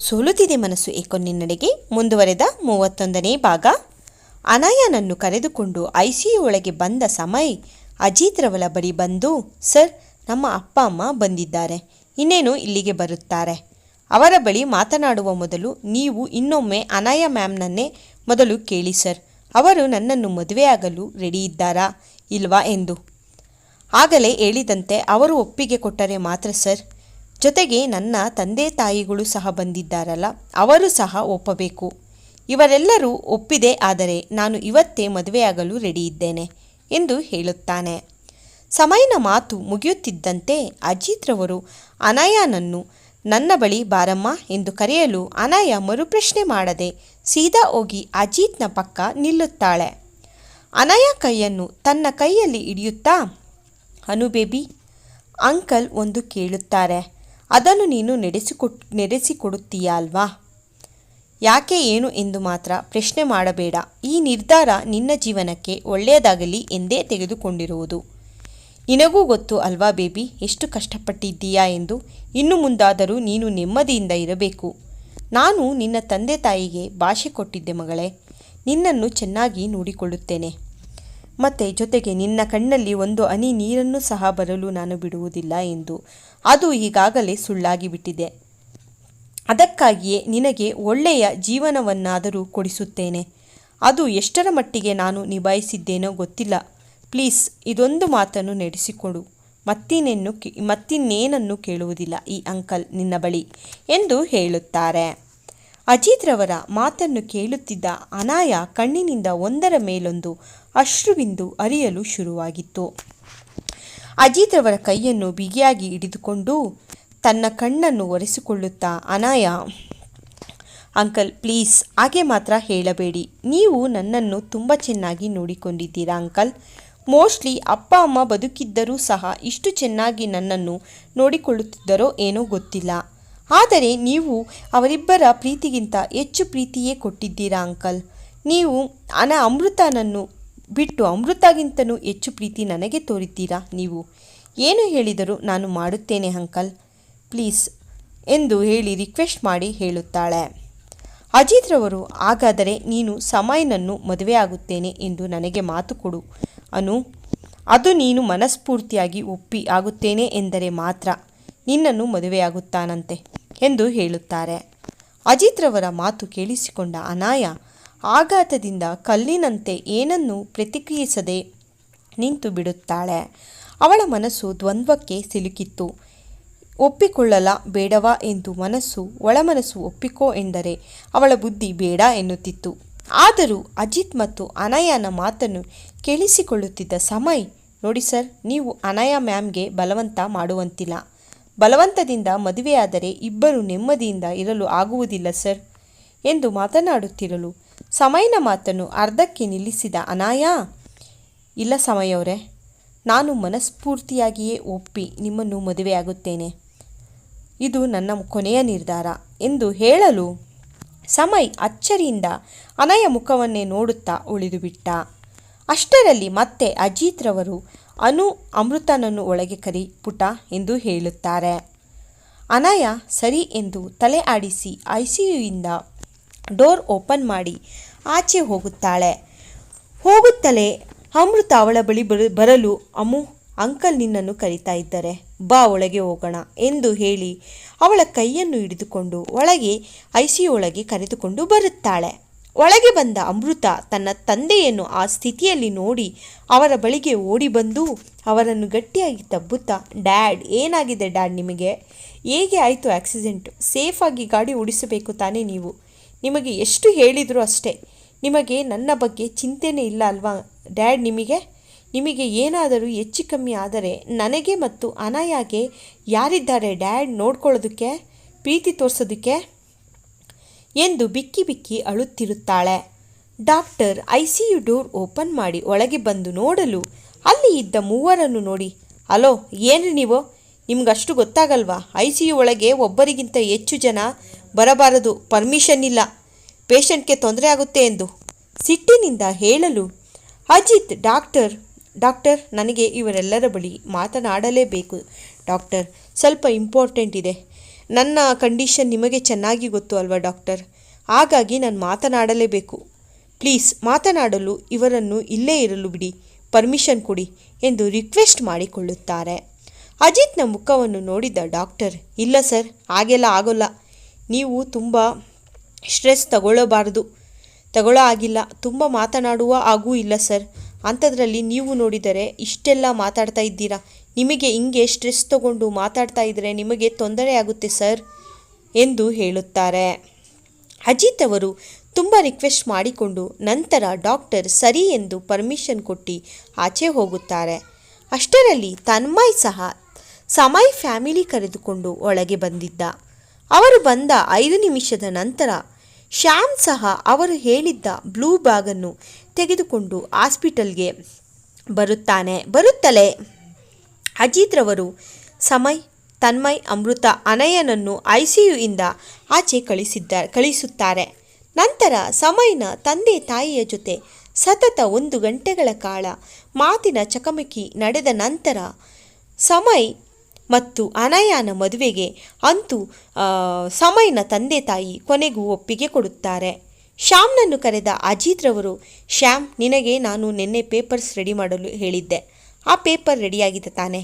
ಸೋಲುತ್ತಿದೆ ಮನಸ್ಸು ಏಕೋ ನಿನ್ನಡೆಗೆ ಮುಂದುವರೆದ ಮೂವತ್ತೊಂದನೇ ಭಾಗ. ಅನಾಯನನ್ನು ಕರೆದುಕೊಂಡು ಐಸಿಯು ಒಳಗೆ ಬಂದ ಸಮಯ್ ಅಜಿತ್ ರವಲ ಬಳಿ ಬಂದು, ಸರ್, ನಮ್ಮ ಅಪ್ಪ, ಅಮ್ಮ ಬಂದಿದ್ದಾರೆ. ಇನ್ನೇನು ಇಲ್ಲಿಗೆ ಬರುತ್ತಾರೆ? ಅವರ ಬಳಿ ಮಾತನಾಡುವ ಮೊದಲು ನೀವು ಇನ್ನೊಮ್ಮೆ ಅನಾಯ ಮ್ಯಾಮ್ನನ್ನೇ ಮೊದಲು ಕೇಳಿ, ಸರ್. ಅವರು ನನ್ನನ್ನು ಮದುವೆಯಾಗಲು ರೆಡಿ ಇದ್ದಾರಾ ಇಲ್ವಾ? ಎಂದು. ಆಗಲೇ ಹೇಳಿದಂತೆ ಅವರು ಒಪ್ಪಿಗೆ ಕೊಟ್ಟರೆ ಮಾತ್ರ, ಸರ್ ಜೊತೆಗೆ ನನ್ನ ತಂದೆ ತಾಯಿಗಳು ಸಹ ಬಂದಿದ್ದಾರಲ್ಲ, ಅವರು ಸಹ ಒಪ್ಪಬೇಕು. ಇವರೆಲ್ಲರೂ ಒಪ್ಪಿದೆ, ಆದರೆ ನಾನು ಇವತ್ತೇ ಮದುವೆಯಾಗಲು ರೆಡಿ ಇದ್ದೇನೆ ಎಂದು ಹೇಳುತ್ತಾನೆ. ಸಮಯನ ಮಾತು ಮುಗಿಯುತ್ತಿದ್ದಂತೆ ಅಜಿತ್ರವರು ಅನಾಯನನ್ನು ನನ್ನ ಬಳಿ ಬಾರಮ್ಮ ಎಂದು ಕರೆಯಲು ಅನಯ ಮರುಪ್ರಶ್ನೆ ಮಾಡದೆ ಸೀದಾ ಹೋಗಿ ಅಜಿತ್ನ ಪಕ್ಕ ನಿಲ್ಲುತ್ತಾಳೆ. ಅನಯ ಕೈಯನ್ನು ತನ್ನ ಕೈಯಲ್ಲಿ ಹಿಡಿಯುತ್ತಾ ಅನುಬೇಬಿ ಅಂಕಲ್ ಒಂದು ಕೇಳುತ್ತಾರೆ. ಅದನ್ನು ನೀನು ನಡೆಸಿಕೊಟ್ ನಡೆಸಿಕೊಡುತ್ತೀಯಾ ಅಲ್ವಾ ಯಾಕೆ ಏನು ಎಂದು ಮಾತ್ರ ಪ್ರಶ್ನೆ ಮಾಡಬೇಡ. ಈ ನಿರ್ಧಾರ ನಿನ್ನ ಜೀವನಕ್ಕೆ ಒಳ್ಳೆಯದಾಗಲಿ ಎಂದೇ ತೆಗೆದುಕೊಂಡಿರುವುದು. ನಿನಗೂ ಗೊತ್ತು ಅಲ್ವಾ ಬೇಬಿ, ಎಷ್ಟು ಕಷ್ಟಪಟ್ಟಿದ್ದೀಯಾ ಎಂದು? ಇನ್ನು ಮುಂದಾದರೂ ನೀನು ನೆಮ್ಮದಿಯಿಂದ ಇರಬೇಕು. ನಾನು ನಿನ್ನ ತಂದೆ ತಾಯಿಗೆ ಭಾಷೆ ಕೊಟ್ಟಿದ್ದೆ ಮಗಳೇ. ನಿನ್ನನ್ನು ಚೆನ್ನಾಗಿ ನೋಡಿಕೊಳ್ಳುತ್ತೇನೆ. ಮತ್ತೆ ಜೊತೆಗೆ ನಿನ್ನ ಕಣ್ಣಲ್ಲಿ ಒಂದು ಹನಿ ನೀರನ್ನು ಸಹ ಬರಲು ನಾನು ಬಿಡುವುದಿಲ್ಲ ಎಂದು ಅದು ಈಗಾಗಲೇ ಸುಳ್ಳಾಗಿ ಬಿಟ್ಟಿದೆ ಅದಕ್ಕಾಗಿಯೇ ನಿನಗೆ ಒಳ್ಳೆಯ ಜೀವನವನ್ನಾದರೂ ಕೊಡಿಸುತ್ತೇನೆ. ಅದು ಎಷ್ಟರ ಮಟ್ಟಿಗೆ ನಾನು ನಿಭಾಯಿಸಿದ್ದೇನೋ ಗೊತ್ತಿಲ್ಲ. ಪ್ಲೀಸ್, ಇದೊಂದು ಮಾತನ್ನು ನಡೆಸಿಕೊಡು. ಮತ್ತಿನ್ನೇನು ಕೇ, ಮತ್ತಿನ್ನೇನನ್ನು ಕೇಳುವುದಿಲ್ಲ ಈ ಅಂಕಲ್ ನಿನ್ನ ಬಳಿ ಎಂದು ಹೇಳುತ್ತಾರೆ. ಅಜಿತ್ ರವರ ಮಾತನ್ನು ಕೇಳುತ್ತಿದ್ದ ಅನಾಯ ಕಣ್ಣಿನಿಂದ ಒಂದರ ಮೇಲೊಂದು ಅಶ್ರುವಿಂದು ಅರಿಯಲು ಶುರುವಾಗಿತ್ತು. ಅಜಿತ್ ಅವರ ಕೈಯನ್ನು ಬಿಗಿಯಾಗಿ ಹಿಡಿದುಕೊಂಡು ತನ್ನ ಕಣ್ಣನ್ನು ಒರೆಸಿಕೊಳ್ಳುತ್ತಾ, ಅನಾಯ, ಅಂಕಲ್, ಪ್ಲೀಸ್, ಹಾಗೆ ಮಾತ್ರ ಹೇಳಬೇಡಿ. ನೀವು ನನ್ನನ್ನು ತುಂಬ ಚೆನ್ನಾಗಿ ನೋಡಿಕೊಂಡಿದ್ದೀರಾ, ಅಂಕಲ್? ಮೋಸ್ಟ್ಲಿ ಅಪ್ಪ, ಅಮ್ಮ ಬದುಕಿದ್ದರೂ ಸಹ ಇಷ್ಟು ಚೆನ್ನಾಗಿ ನನ್ನನ್ನು ನೋಡಿಕೊಳ್ಳುತ್ತಿದ್ದರೋ ಏನೋ ಗೊತ್ತಿಲ್ಲ. ಆದರೆ ನೀವು ಅವರಿಬ್ಬರ ಪ್ರೀತಿಗಿಂತ ಹೆಚ್ಚು ಪ್ರೀತಿಯೇ ಕೊಟ್ಟಿದ್ದೀರಾ, ಅಂಕಲ್? ನೀವು ಅನ ಅಮೃತನನ್ನು ಬಿಟ್ಟು ಅಮೃತಗಿಂತನೂ ಹೆಚ್ಚು ಪ್ರೀತಿ ನನಗೆ ತೋರಿದ್ದೀರಾ? ನೀವು ಏನು ಹೇಳಿದರೂ ನಾನು ಮಾಡುತ್ತೇನೆ, ಅಂಕಲ್. ಪ್ಲೀಸ್ ಎಂದು ಹೇಳಿ ರಿಕ್ವೆಸ್ಟ್ ಮಾಡಿ ಹೇಳುತ್ತಾಳೆ. ಅಜಿತ್ ರವರು, ಹಾಗಾದರೆ ನೀನು ಸಮಯನನ್ನು ಮದುವೆಯಾಗುತ್ತೇನೆ ಎಂದು ನನಗೆ ಮಾತು ಕೊಡು. ಅನು, ಅದು ನೀನು ಮನಸ್ಫೂರ್ತಿಯಾಗಿ ಒಪ್ಪಿ ಆಗುತ್ತೇನೆ ಎಂದರೆ ಮಾತ್ರ ನಿನ್ನನ್ನು ಮದುವೆಯಾಗುತ್ತಾನಂತೆ ಎಂದು ಹೇಳುತ್ತಾರೆ. ಅಜಿತ್ ರವರ ಮಾತು ಕೇಳಿಸಿಕೊಂಡ ಅನಾಯ ಆಘಾತದಿಂದ ಕಲ್ಲಿನಂತೆ ಏನನ್ನೂ ಪ್ರತಿಕ್ರಿಯಿಸದೆ ನಿಂತು ಬಿಡುತ್ತಾಳೆ. ಅವಳ ಮನಸ್ಸು ದ್ವಂದ್ವಕ್ಕೆ ಸಿಲುಕಿತ್ತು. ಒಪ್ಪಿಕೊಳ್ಳಲ ಬೇಡವಾ ಎಂದು ಮನಸ್ಸು ಒಳಮನಸ್ಸು ಒಪ್ಪಿಕೋ ಎಂದರೆ ಅವಳ ಬುದ್ಧಿ ಬೇಡ ಎನ್ನುತ್ತಿತ್ತು. ಆದರೂ ಅಜಿತ್ ಮತ್ತು ಅನಯನ ಮಾತನ್ನು ಕೇಳಿಸಿಕೊಳ್ಳುತ್ತಿದ್ದ ಸಮಯ್, ನೋಡಿ ಸರ್, ನೀವು ಅನಯ ಮ್ಯಾಮ್ಗೆ ಬಲವಂತ ಮಾಡುವಂತಿಲ್ಲ. ಬಲವಂತದಿಂದ ಮದುವೆಯಾದರೆ ಇಬ್ಬರು ನೆಮ್ಮದಿಯಿಂದ ಇರಲು ಆಗುವುದಿಲ್ಲ ಸರ್ ಎಂದು ಮಾತನಾಡುತ್ತಿರಲು ಸಮಯನ ಮಾತನ್ನು ಅರ್ಧಕ್ಕೆ ನಿಲ್ಲಿಸಿದ ಅನಾಯ, ಇಲ್ಲ ಸಮಯವರೇ, ನಾನು ಮನಸ್ಫೂರ್ತಿಯಾಗಿಯೇ ಒಪ್ಪಿ ನಿಮ್ಮನ್ನು ಮದುವೆಯಾಗುತ್ತೇನೆ. ಇದು ನನ್ನ ಕೊನೆಯ ನಿರ್ಧಾರ ಎಂದು ಹೇಳಲು ಸಮಯ್ ಅಚ್ಚರಿಯಿಂದ ಅನಯ ಮುಖವನ್ನೇ ನೋಡುತ್ತಾ ಉಳಿದುಬಿಟ್ಟ. ಅಷ್ಟರಲ್ಲಿ ಮತ್ತೆ ಅಜಿತ್ ರವರು, ಅನು ಅಮೃತನನ್ನು ಒಳಗೆ ಕರಿ ಪುಟ ಎಂದು ಹೇಳುತ್ತಾರೆ. ಅನಯ, ಸರಿ ಎಂದು ತಲೆ ಆಡಿಸಿ ಐಸಿಯುಯಿಂದ ಡೋರ್ ಓಪನ್ ಮಾಡಿ ಆಚೆ ಹೋಗುತ್ತಾಳೆ. ಹೋಗುತ್ತಲೇ ಅಮೃತ ಅವಳ ಬಳಿ ಬರು- ಬರಲು ಅಮು, ಅಂಕಲ್ ನಿನ್ನನ್ನು ಕರೀತಾ ಇದ್ದಾರೆ. ಬಾ ಒಳಗೆ ಹೋಗೋಣ ಎಂದು ಹೇಳಿ ಅವಳ ಕೈಯನ್ನು ಹಿಡಿದುಕೊಂಡು ಒಳಗೆ ಐಸಿಯೊಳಗೆ ಒಳಗೆ ಕರೆದುಕೊಂಡು ಬರುತ್ತಾಳೆ. ಒಳಗೆ ಬಂದ ಅಮೃತ ತನ್ನ ತಂದೆಯನ್ನು ಆ ಸ್ಥಿತಿಯಲ್ಲಿ ನೋಡಿ ಅವರ ಬಳಿಗೆ ಓಡಿ ಬಂದು ಅವರನ್ನು ಗಟ್ಟಿಯಾಗಿ ತಬ್ಬುತ್ತಾ, ಡ್ಯಾಡ್, ಏನಾಗಿದೆ ಡ್ಯಾಡ್ ನಿಮಗೆ? ಹೇಗೆ ಆಯಿತು ಆಕ್ಸಿಡೆಂಟ್? ಸೇಫಾಗಿ ಗಾಡಿ ಓಡಿಸಬೇಕು ತಾನೇ ನೀವು? ನಿಮಗೆ ಎಷ್ಟು ಹೇಳಿದರೂ ಅಷ್ಟೇ. ನಿಮಗೆ ನನ್ನ ಬಗ್ಗೆ ಚಿಂತೆನೇ ಇಲ್ಲ ಅಲ್ವಾ? ಡ್ಯಾಡ್ ನಿಮಗೆ? ನಿಮಗೆ ಏನಾದರೂ ಹೆಚ್ಚು ಕಮ್ಮಿ ಆದರೆ ನನಗೆ ಮತ್ತು ಅನಾಯಾಗೆ ಯಾರಿದ್ದಾರೆ ಡ್ಯಾಡ್ ನೋಡ್ಕೊಳ್ಳೋದಕ್ಕೆ? ಪ್ರೀತಿ ತೋರಿಸೋದಕ್ಕೆ? ಎಂದು ಬಿಕ್ಕಿ ಬಿಕ್ಕಿ ಅಳುತ್ತಿರುತ್ತಾಳೆ. Doctor I C U door open ಮಾಡಿ ಒಳಗೆ ಬಂದು ನೋಡಲು ಅಲ್ಲಿ ಇದ್ದ ಮೂವರನ್ನು ನೋಡಿ, ಹಲೋ ಏನು ನೀವು? ನಿಮ್ಗಷ್ಟು ಗೊತ್ತಾಗಲ್ವಾ? ಐ ಸಿ ಯು ಒಳಗೆ ಒಬ್ಬರಿಗಿಂತ ಹೆಚ್ಚು ಜನ ಬರಬಾರದು ಪರ್ಮಿಷನ್ ಇಲ್ಲ. ಪೇಷಂಟ್ಗೆ ತೊಂದರೆ ಆಗುತ್ತೆ ಎಂದು ಸಿಟ್ಟಿನಿಂದ ಹೇಳಲು ಅಜಿತ್, ಡಾಕ್ಟರ್ ಡಾಕ್ಟರ್ ನನಗೆ ಇವರೆಲ್ಲರ ಬಳಿ ಮಾತನಾಡಲೇಬೇಕು. ಡಾಕ್ಟರ್, ಸ್ವಲ್ಪ ಇಂಪಾರ್ಟೆಂಟ್ ಇದೆ. ನನ್ನ ಕಂಡೀಷನ್ ನಿಮಗೆ ಚೆನ್ನಾಗಿ ಗೊತ್ತು ಅಲ್ವಾ, ಡಾಕ್ಟರ್? ಹಾಗಾಗಿ ನಾನು ಮಾತನಾಡಲೇಬೇಕು. ಪ್ಲೀಸ್, ಮಾತನಾಡಲು ಇವರನ್ನು ಇಲ್ಲೇ ಇರಲು ಬಿಡಿ. ಪರ್ಮಿಷನ್ ಕೊಡಿ ಎಂದು ರಿಕ್ವೆಸ್ಟ್ ಮಾಡಿಕೊಳ್ಳುತ್ತಾರೆ. ಅಜಿತ್ನ ಮುಖವನ್ನು ನೋಡಿದ ಡಾಕ್ಟರ್, ಇಲ್ಲ ಸರ್, ಹಾಗೆಲ್ಲ ಆಗೋಲ್ಲ. ನೀವು ತುಂಬ ಸ್ಟ್ರೆಸ್ ತಗೊಳ್ಳಬಾರದು. ತಗೊಳ್ಳೋ ಆಗಿಲ್ಲ ತುಂಬ ಮಾತನಾಡುವ ಆಗೂ ಇಲ್ಲ ಸರ್ ಅಂಥದ್ರಲ್ಲಿ ನೀವು ನೋಡಿದರೆ ಇಷ್ಟೆಲ್ಲ ಮಾತಾಡ್ತಾ ಇದ್ದೀರಾ? ನಿಮಗೆ ಹಿಂಗೆ ಸ್ಟ್ರೆಸ್ ತಗೊಂಡು ಮಾತಾಡ್ತಾ ಇದ್ದರೆ ನಿಮಗೆ ತೊಂದರೆ ಆಗುತ್ತೆ ಸರ್ ಎಂದು ಹೇಳುತ್ತಾರೆ. ಅಜಿತ್ ಅವರು ತುಂಬ ರಿಕ್ವೆಸ್ಟ್ ಮಾಡಿಕೊಂಡು ನಂತರ ಡಾಕ್ಟರ್ ಸರಿ ಎಂದು ಪರ್ಮಿಷನ್ ಕೊಟ್ಟು ಆಚೆ ಹೋಗುತ್ತಾರೆ. ಅಷ್ಟರಲ್ಲಿ ತನ್ಮಯ್ ಸಹ ಸಮಯ್ ಫ್ಯಾಮಿಲಿ ಕರೆದುಕೊಂಡು ಒಳಗೆ ಬಂದಿದ್ದ. ಅವರು ಬಂದ ಐದು ನಿಮಿಷದ ನಂತರ ಶ್ಯಾಮ್ ಸಹ ಅವರು ಹೇಳಿದ್ದ ಬ್ಲೂ ಬ್ಯಾಗನ್ನು ತೆಗೆದುಕೊಂಡು ಹಾಸ್ಪಿಟಲ್ಗೆ ಬರುತ್ತಾನೆ. ಬರುತ್ತಲೇ ಅಜಿತ್ರವರು ಸಮಯ್, ತನ್ಮಯ್, ಅಮೃತ, ಅನಯನನ್ನು ಐ ಸಿ ಯುಯಿಂದ ಆಚೆ ಕಳಿಸಿದ್ದ, ಕಳಿಸುತ್ತಾರೆ. ನಂತರ ಸಮಯ್ನ ತಂದೆ ತಾಯಿಯ ಜೊತೆ ಸತತ ಒಂದು ಗಂಟೆಗಳ ಕಾಲ ಮಾತಿನ ಚಕಮಕಿ ನಡೆದ ನಂತರ ಸಮಯ್ ಮತ್ತು ಅನಯಾನ ಮದುವೆಗೆ ಅಂತೂ ಸಮಯನ ತಂದೆ ತಾಯಿ ಕೊನೆಗೂ ಒಪ್ಪಿಗೆ ಕೊಡುತ್ತಾರೆ. ಶ್ಯಾಮ್ನನ್ನು ಕರೆದ ಅಜಿತ್ರವರು ಶ್ಯಾಮ್, ನಿನಗೆ ನಾನು ನಿನ್ನೆ ಪೇಪರ್ಸ್ ರೆಡಿ ಮಾಡಲು ಹೇಳಿದ್ದೆ. ಆ ಪೇಪರ್ ರೆಡಿಯಾಗಿದೆ ತಾನೆ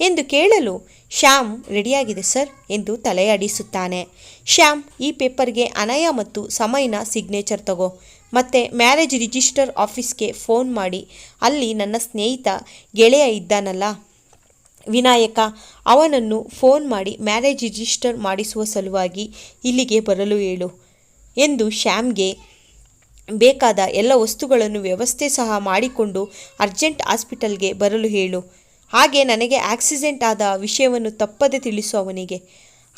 ಎಂದು ಕೇಳಲು ಶ್ಯಾಮ್ ರೆಡಿಯಾಗಿದೆ ಸರ್ ಎಂದು ತಲೆಯಾಡಿಸುತ್ತಾನೆ. ಶ್ಯಾಮ್, ಈ ಪೇಪರ್ಗೆ ಅನಯ ಮತ್ತು ಸಮಯನ ಸಿಗ್ನೇಚರ್ ತಗೋ. ಮತ್ತು ಮ್ಯಾರೇಜ್ ರಿಜಿಸ್ಟರ್ ಆಫೀಸ್ಗೆ ಫೋನ್ ಮಾಡಿ. ಅಲ್ಲಿ ನನ್ನ ಸ್ನೇಹಿತ ಗೆಳೆಯ ಇದ್ದಾನಲ್ಲ. ವಿನಾಯಕ ಅವನನ್ನು ಫೋನ್ ಮಾಡಿ ಮ್ಯಾರೇಜ್ ರಿಜಿಸ್ಟರ್ ಮಾಡಿಸುವ ಸಲುವಾಗಿ ಇಲ್ಲಿಗೆ ಬರಲು ಹೇಳು ಎಂದು ಶ್ಯಾಮ್ಗೆ ಬೇಕಾದ ಎಲ್ಲ ವಸ್ತುಗಳನ್ನು ವ್ಯವಸ್ಥೆ ಸಹ ಮಾಡಿಕೊಂಡು ಅರ್ಜೆಂಟ್ ಹಾಸ್ಪಿಟಲ್ಗೆ ಬರಲು ಹೇಳು. ಹಾಗೆ ನನಗೆ ಆಕ್ಸಿಡೆಂಟ್ ಆದ ವಿಷಯವನ್ನು ತಪ್ಪದೆ ತಿಳಿಸು ಅವನಿಗೆ.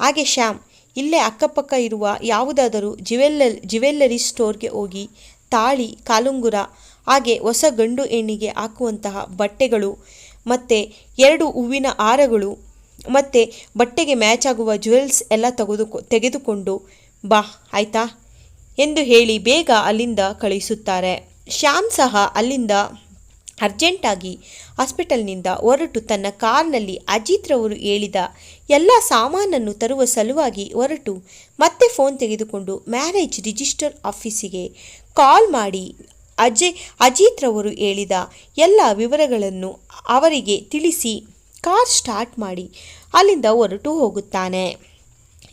ಹಾಗೆ ಶ್ಯಾಮ್, ಇಲ್ಲೇ ಅಕ್ಕಪಕ್ಕ ಇರುವ ಯಾವುದಾದರೂ ಜ್ಯುವೆಲ್ಲ ಜ್ಯುವೆಲ್ಲರಿ ಸ್ಟೋರ್ಗೆ ಹೋಗಿ ತಾಳಿ, ಕಾಲುಂಗುರ, ಹಾಗೆ ಹೊಸ ಗಂಡು ಹೆಣ್ಣಿಗೆ ಹಾಕುವಂತಹ ಬಟ್ಟೆಗಳು ಮತ್ತು ಎರಡು ಹೂವಿನ ಹಾರಗಳು, ಮತ್ತು ಬಟ್ಟೆಗೆ ಮ್ಯಾಚ್ ಆಗುವ ಜ್ಯುವೆಲ್ಸ್ ಎಲ್ಲ ತೆಗೆದುಕೊ ತೆಗೆದುಕೊಂಡು ಬಾ, ಆಯಿತಾ? ಎಂದು ಹೇಳಿ ಬೇಗ ಅಲ್ಲಿಂದ ಕಳಿಸುತ್ತಾರೆ. ಶ್ಯಾಮ್ ಸಹ ಅಲ್ಲಿಂದ ಅರ್ಜೆಂಟಾಗಿ ಹಾಸ್ಪಿಟಲ್ನಿಂದ ಹೊರಟು ತನ್ನ ಕಾರ್ನಲ್ಲಿ ಅಜಿತ್ರವರು ಹೇಳಿದ ಎಲ್ಲ ಸಾಮಾನನ್ನು ತರುವ ಸಲುವಾಗಿ ಹೊರಟು ಮತ್ತೆ ಫೋನ್ ತೆಗೆದುಕೊಂಡು ಮ್ಯಾರೇಜ್ ರಿಜಿಸ್ಟರ್ ಆಫೀಸಿಗೆ ಕಾಲ್ ಮಾಡಿ ಅಜಯ್ ಅಜಿತ್ರವರು ಹೇಳಿದ ಎಲ್ಲ ವಿವರಗಳನ್ನು ಅವರಿಗೆ ತಿಳಿಸಿ ಕಾರ್ ಸ್ಟಾರ್ಟ್ ಮಾಡಿ ಅಲ್ಲಿಂದ ಹೊರಟು ಹೋಗುತ್ತಾನೆ.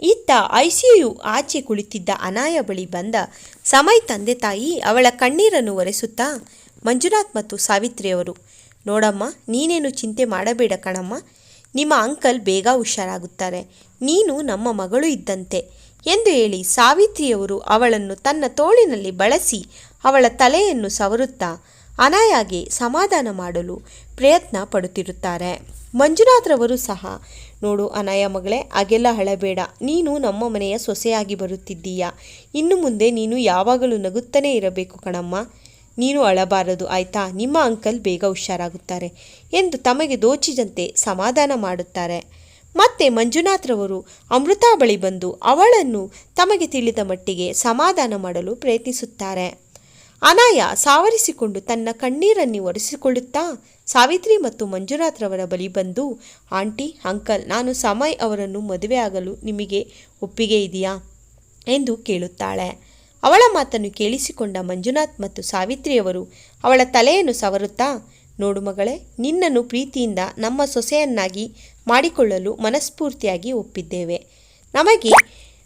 ಇತ್ತ ಐಸಿಯು ಆಚೆ ಕುಳಿತಿದ್ದ ಅನಾಯ ಬಳಿ ಬಂದ ಸಮಯ್ ತಂದೆ ತಾಯಿ ಅವಳ ಕಣ್ಣೀರನ್ನು ಒರೆಸುತ್ತಾ, ಮಂಜುನಾಥ್ ಮತ್ತು ಸಾವಿತ್ರಿಯವರು ನೋಡಮ್ಮ, ನೀನೇನು ಚಿಂತೆ ಮಾಡಬೇಡ ಕಣಮ್ಮ. ನಿಮ್ಮ ಅಂಕಲ್ ಬೇಗ ಹುಷಾರಾಗುತ್ತಾರೆ. ನೀನು ನಮ್ಮ ಮಗಳು ಇದ್ದಂತೆ ಎಂದು ಹೇಳಿ ಸಾವಿತ್ರಿಯವರು ಅವಳನ್ನು ತನ್ನ ತೋಳಿನಲ್ಲಿ ಬಳಸಿ ಅವಳ ತಲೆಯನ್ನು ಸವರುತ್ತಾ ಅನಾಯಾಗಿ ಸಮಾಧಾನ ಮಾಡಲು ಪ್ರಯತ್ನ ಪಡುತ್ತಿರುತ್ತಾರೆ. ಮಂಜುನಾಥ್ರವರು ಸಹ, ನೋಡು ಅನಾಯ ಮಗಳೇ, ಹಾಗೆಲ್ಲ ಹಳಬೇಡ ನೀನು ನಮ್ಮ ಮನೆಯ ಸೊಸೆಯಾಗಿ ಬರುತ್ತಿದ್ದೀಯ? ಇನ್ನು ಮುಂದೆ ನೀನು ಯಾವಾಗಲೂ ನಗುತ್ತಲೇ ಇರಬೇಕು ಕಣಮ್ಮ. ನೀನು ಅಳಬಾರದು, ಆಯ್ತಾ? ನಿಮ್ಮ ಅಂಕಲ್ ಬೇಗ ಹುಷಾರಾಗುತ್ತಾರೆ ಎಂದು ತಮಗೆ ದೋಚಿದಂತೆ ಸಮಾಧಾನ ಮಾಡುತ್ತಾರೆ. ಮತ್ತೆ ಮಂಜುನಾಥ್ರವರು ಅಮೃತಾ ಬಳಿ ಬಂದು ಅವಳನ್ನು ತಮಗೆ ತಿಳಿದ ಮಟ್ಟಿಗೆ ಸಮಾಧಾನ ಮಾಡಲು ಪ್ರಯತ್ನಿಸುತ್ತಾರೆ. ಅನಾಯ ಸಾವರಿಸಿಕೊಂಡು ತನ್ನ ಕಣ್ಣೀರನ್ನು ಒರೆಸಿಕೊಳ್ಳುತ್ತಾ ಸಾವಿತ್ರಿ ಮತ್ತು ಮಂಜುನಾಥ್ರವರ ಬಳಿ ಬಂದು, ಆಂಟಿ, ಅಂಕಲ್, ನಾನು ಸಮಯ್ ಅವರನ್ನು ಮದುವೆ ಆಗಲು ನಿಮಗೆ ಒಪ್ಪಿಗೆ ಇದೆಯಾ? ಎಂದು ಕೇಳುತ್ತಾಳೆ. ಅವಳ ಮಾತನ್ನು ಕೇಳಿಸಿಕೊಂಡ ಮಂಜುನಾಥ್ ಮತ್ತು ಸಾವಿತ್ರಿಯವರು ಅವಳ ತಲೆಯನ್ನು ಸವರುತ್ತಾ, ನೋಡು ಮಗಳೇ, ನಿನ್ನನ್ನು ಪ್ರೀತಿಯಿಂದ ನಮ್ಮ ಸೊಸೆಯನ್ನಾಗಿ ಮಾಡಿಕೊಳ್ಳಲು ಮನಸ್ಫೂರ್ತಿಯಾಗಿ ಒಪ್ಪಿದ್ದೇವೆ. ನಮಗೆ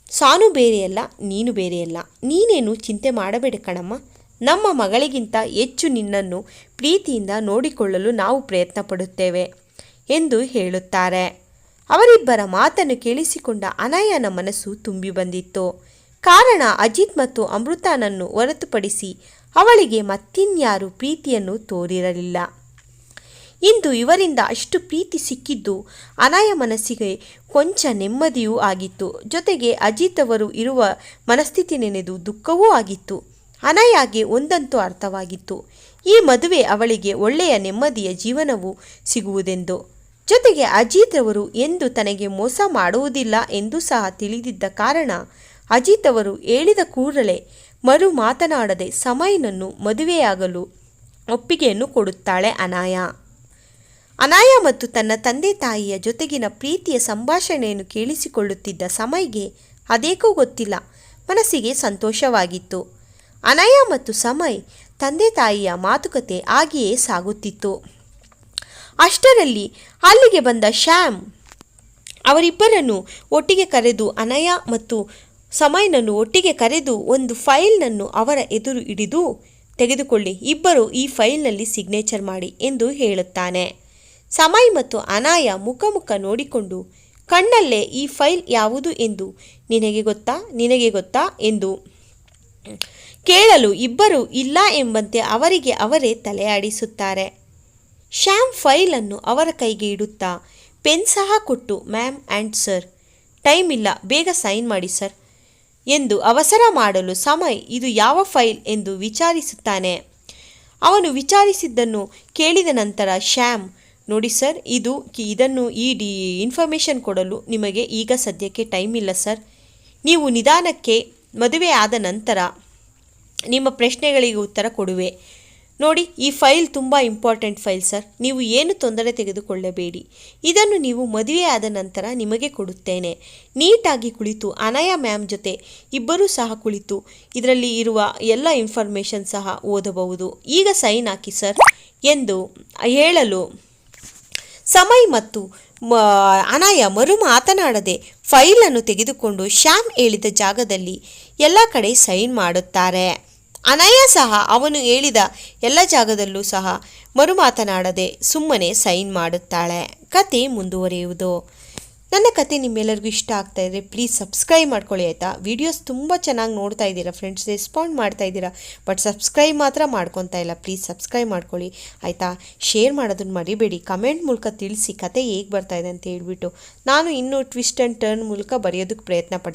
ಸಾನು ಬೇರೆಯಲ್ಲ, ನೀನು ಬೇರೆಯಲ್ಲ. ನೀನೇನು ಚಿಂತೆ ಮಾಡಬೇಡ ಕಣಮ್ಮ. ನಮ್ಮ ಮಗಳಿಗಿಂತ ಹೆಚ್ಚು ನಿನ್ನನ್ನು ಪ್ರೀತಿಯಿಂದ ನೋಡಿಕೊಳ್ಳಲು ನಾವು ಪ್ರಯತ್ನ ಪಡುತ್ತೇವೆ ಎಂದು ಹೇಳುತ್ತಾರೆ. ಅವರಿಬ್ಬರ ಮಾತನ್ನು ಕೇಳಿಸಿಕೊಂಡ ಅನಯನ ಮನಸ್ಸು ತುಂಬಿ ಬಂದಿತ್ತು. ಕಾರಣ ಅಜಿತ್ ಮತ್ತು ಅಮೃತನನ್ನು ಹೊರತುಪಡಿಸಿ ಅವಳಿಗೆ ಮತ್ತಿನ್ಯಾರು ಪ್ರೀತಿಯನ್ನು ತೋರಿರಲಿಲ್ಲ. ಇಂದು ಇವರಿಂದ ಅಷ್ಟು ಪ್ರೀತಿ ಸಿಕ್ಕಿದ್ದು ಅನಾಯ ಮನಸ್ಸಿಗೆ ಕೊಂಚ ನೆಮ್ಮದಿಯೂ ಆಗಿತ್ತು. ಜೊತೆಗೆ ಅಜಿತ್ ಅವರು ಇರುವ ಮನಸ್ಥಿತಿ ನೆನೆದು ದುಃಖವೂ ಆಗಿತ್ತು. ಅನಾಯಾಗೆ ಒಂದಂತೂ ಅರ್ಥವಾಗಿತ್ತು. ಈ ಮದುವೆ ಅವಳಿಗೆ ಒಳ್ಳೆಯ ನೆಮ್ಮದಿಯ ಜೀವನವು ಸಿಗುವುದೆಂದು. ಜೊತೆಗೆ ಅಜಿತ್ ಅವರು ಎಂದು ತನಗೆ ಮೋಸ ಮಾಡುವುದಿಲ್ಲ ಎಂದು ಸಹ ತಿಳಿದಿದ್ದ ಕಾರಣ ಅಜಿತ್ ಅವರು ಹೇಳಿದ ಕೂಡಲೇ ಮರು ಮಾತನಾಡದೆ ಸಮಯನನ್ನು ಮದುವೆಯಾಗಲು ಒಪ್ಪಿಗೆಯನ್ನು ಕೊಡುತ್ತಾಳೆ ಅನಾಯ. ಅನಾಯ ಮತ್ತು ತನ್ನ ತಂದೆ ತಾಯಿಯ ಜೊತೆಗಿನ ಪ್ರೀತಿಯ ಸಂಭಾಷಣೆಯನ್ನು ಕೇಳಿಸಿಕೊಳ್ಳುತ್ತಿದ್ದ ಸಮಯಗೆ ಅದೇಕೋ ಗೊತ್ತಿಲ್ಲ. ಮನಸ್ಸಿಗೆ ಸಂತೋಷವಾಗಿತ್ತು. ಅನಯ ಮತ್ತು ಸಮಯ್ ತಂದೆ ತಾಯಿಯ ಮಾತುಕತೆ ಹಾಗೆಯೇ ಸಾಗುತ್ತಿತ್ತು. ಅಷ್ಟರಲ್ಲಿ ಅಲ್ಲಿಗೆ ಬಂದ ಶ್ಯಾಮ್ ಅವರಿಬ್ಬರನ್ನು ಒಟ್ಟಿಗೆ ಕರೆದು ಅನಯ ಮತ್ತು ಸಮಯನನ್ನು ಒಟ್ಟಿಗೆ ಕರೆದು ಒಂದು ಫೈಲ್ನನ್ನು ಅವರ ಎದುರು ಹಿಡಿದು, ತೆಗೆದುಕೊಳ್ಳಿ, ಇಬ್ಬರು ಈ ಫೈಲ್ನಲ್ಲಿ ಸಿಗ್ನೇಚರ್ ಮಾಡಿ ಎಂದು ಹೇಳುತ್ತಾನೆ. ಸಮಯ್ ಮತ್ತು ಅನಾಯ ಮುಖ ಮುಖ ನೋಡಿಕೊಂಡು, ಕಣ್ಣಲ್ಲೇ ಈ ಫೈಲ್ ಯಾವುದು ಎಂದು, ನಿನಗೆ ಗೊತ್ತಾ ನಿನಗೆ ಗೊತ್ತಾ ಎಂದು ಕೇಳಲು ಇಬ್ಬರು ಇಲ್ಲ ಎಂಬಂತೆ ಅವರಿಗೆ ಅವರೇ ತಲೆಯಾಡಿಸುತ್ತಾರೆ. ಶ್ಯಾಮ್ ಫೈಲನ್ನು ಅವರ ಕೈಗೆ ಇಡುತ್ತಾ, ಪೆನ್ ಸಹ ಕೊಟ್ಟು, ಮ್ಯಾಮ್ ಆ್ಯಂಡ್ ಸರ್, ಟೈಮ್ ಇಲ್ಲ, ಬೇಗ ಸೈನ್ ಮಾಡಿ ಸರ್ ಎಂದು ಅವಸರ ಮಾಡಲು ಸಮಯ್ ಇದು ಯಾವ ಫೈಲ್ ಎಂದು ವಿಚಾರಿಸುತ್ತಾನೆ. ಅವನು ವಿಚಾರಿಸಿದ್ದನ್ನು ಕೇಳಿದ ನಂತರ, ಶ್ಯಾಮ್, ನೋಡಿ ಸರ್, ಇದು ಇದನ್ನು ಈ ಡಿ ಇನ್ಫಾರ್ಮೇಷನ್ ಕೊಡಲು ನಿಮಗೆ ಈಗ ಸದ್ಯಕ್ಕೆ ಟೈಮ್ ಇಲ್ಲ ಸರ್. ನೀವು ನಿಧಾನಕ್ಕೆ ಮದುವೆ ಆದ ನಂತರ ನಿಮ್ಮ ಪ್ರಶ್ನೆಗಳಿಗೆ ಉತ್ತರ ಕೊಡುವೆ. ನೋಡಿ, ಈ ಫೈಲ್ ತುಂಬ ಇಂಪಾರ್ಟೆಂಟ್ ಫೈಲ್ ಸರ್. ನೀವು ಏನು ತೊಂದರೆ ತೆಗೆದುಕೊಳ್ಳಬೇಡಿ. ಇದನ್ನು ನೀವು ಮದುವೆ ಆದ ನಂತರ ನಿಮಗೆ ಕೊಡುತ್ತೇನೆ. ನೀಟಾಗಿ ಕುಳಿತು, ಅನಯ ಮ್ಯಾಮ್ ಜೊತೆ ಇಬ್ಬರೂ ಸಹ ಕುಳಿತು, ಇದರಲ್ಲಿ ಇರುವ ಎಲ್ಲ ಇನ್ಫಾರ್ಮೇಷನ್ ಸಹ ಓದಬಹುದು. ಈಗ ಸೈನ್ ಹಾಕಿ ಸರ್. ಎಂದು ಹೇಳಲು ಸಮಯ ಮತ್ತು ಅನಾಯ ಮರು ಮಾತನಾಡದೆ ಫೈಲನ್ನು ತೆಗೆದುಕೊಂಡು ಶ್ಯಾಮ್ ಹೇಳಿದ ಜಾಗದಲ್ಲಿ ಎಲ್ಲ ಕಡೆ ಸೈನ್ ಮಾಡುತ್ತಾರೆ. ಅನಯ ಸಹ ಅವನು ಹೇಳಿದ ಎಲ್ಲ ಜಾಗದಲ್ಲೂ ಸಹ ಮರು ಮಾತನಾಡದೆ ಸುಮ್ಮನೆ ಸೈನ್ ಮಾಡುತ್ತಾಳೆ. ಕತೆ ಮುಂದುವರಿಯುವುದು. ನನ್ನ ಕತೆ ನಿಮ್ಮೆಲ್ಲರಿಗೂ ಇಷ್ಟ ಆಗ್ತಾ ಇದ್ರೆ ಪ್ಲೀಸ್ ಸಬ್ಸ್ಕ್ರೈಬ್ ಮಾಡ್ಕೊಳ್ಳಿ ಆಯಿತಾ? ವೀಡಿಯೋಸ್ ತುಂಬ ಚೆನ್ನಾಗಿ ನೋಡ್ತಾ ಇದ್ದೀರಾ ಫ್ರೆಂಡ್ಸ್ ರೆಸ್ಪಾಂಡ್ ಮಾಡ್ತಾ ಇದ್ದೀರಾ? ಬಟ್ ಸಬ್ಸ್ಕ್ರೈಬ್ ಮಾತ್ರ ಮಾಡ್ಕೊತಾ ಇಲ್ಲ ಪ್ಲೀಸ್ ಸಬ್ಸ್ಕ್ರೈಬ್ ಮಾಡ್ಕೊಳ್ಳಿ. ಆಯಿತಾ? ಶೇರ್ ಮಾಡೋದನ್ನು ಮರಿಬೇಡಿ. ಕಮೆಂಟ್ ಮೂಲಕ ತಿಳಿಸಿ ಕತೆ ಹೇಗೆ ಬರ್ತಾ ಇದೆ ಅಂತ ಹೇಳ್ಬಿಟ್ಟು ನಾನು ಇನ್ನೂ ಟ್ವಿಸ್ಟ್ ಆ್ಯಂಡ್ ಟರ್ನ್ ಮೂಲಕ ಬರೆಯೋದಕ್ಕೆ ಪ್ರಯತ್ನ